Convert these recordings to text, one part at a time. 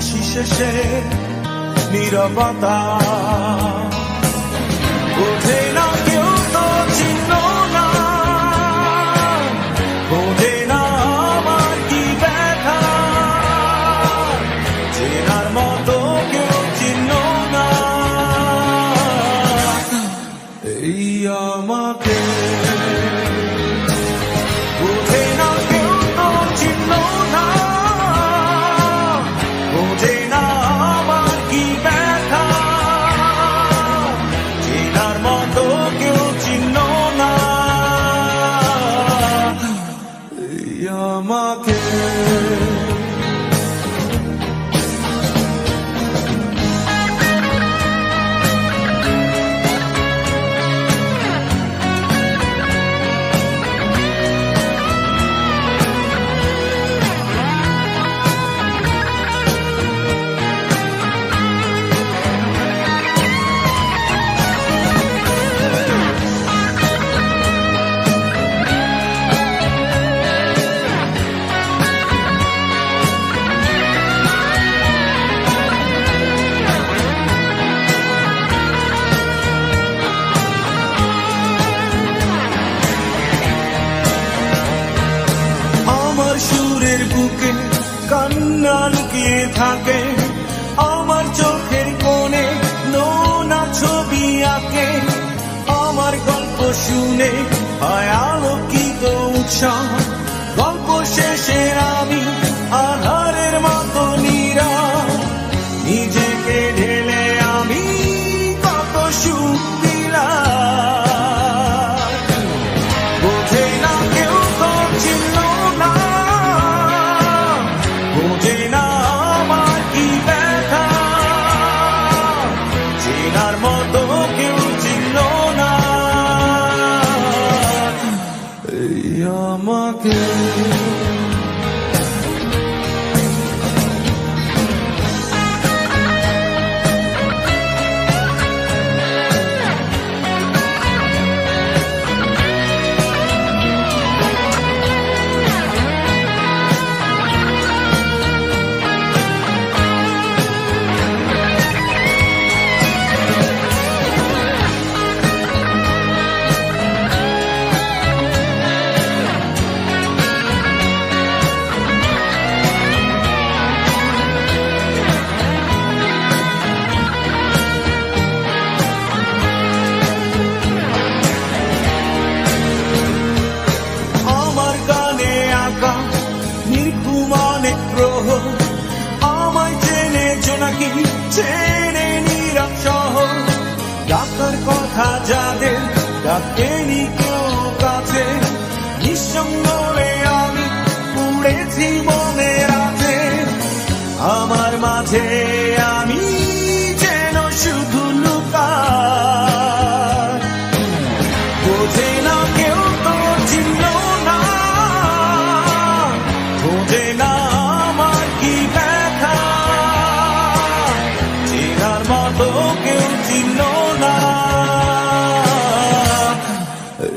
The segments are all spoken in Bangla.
হাসি শেষে নীরবতা। আমাকে সুরের বুকে কান্না লুকিয়ে থাকে। আমার চোখের কোণে নোনা ছবি আঁকে। আমার গল্প শুনে আলোকিত উৎসাহ আমাকে চেনে নীরব শহর কথা যাদের ডাকেনি কেউ কাছে। নিঃসঙ্গ আমি পুড়েছি মনের আছে আমার মাঝে আমি যেন শুধু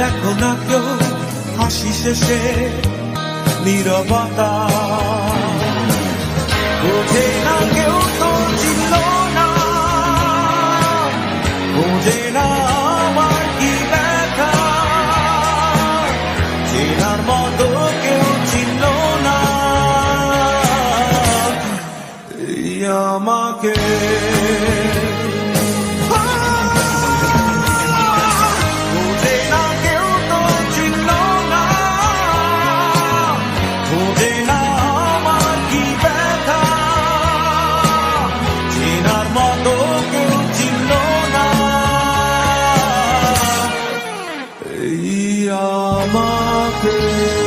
দেখো না কেউ, হাসি শেষে নিরবতা। বোঝে না কেউ তো চিনল না। বোঝে না আমার কি ব্যথা। চেনার মতো কেউ চিনল না। আমাকে mockery.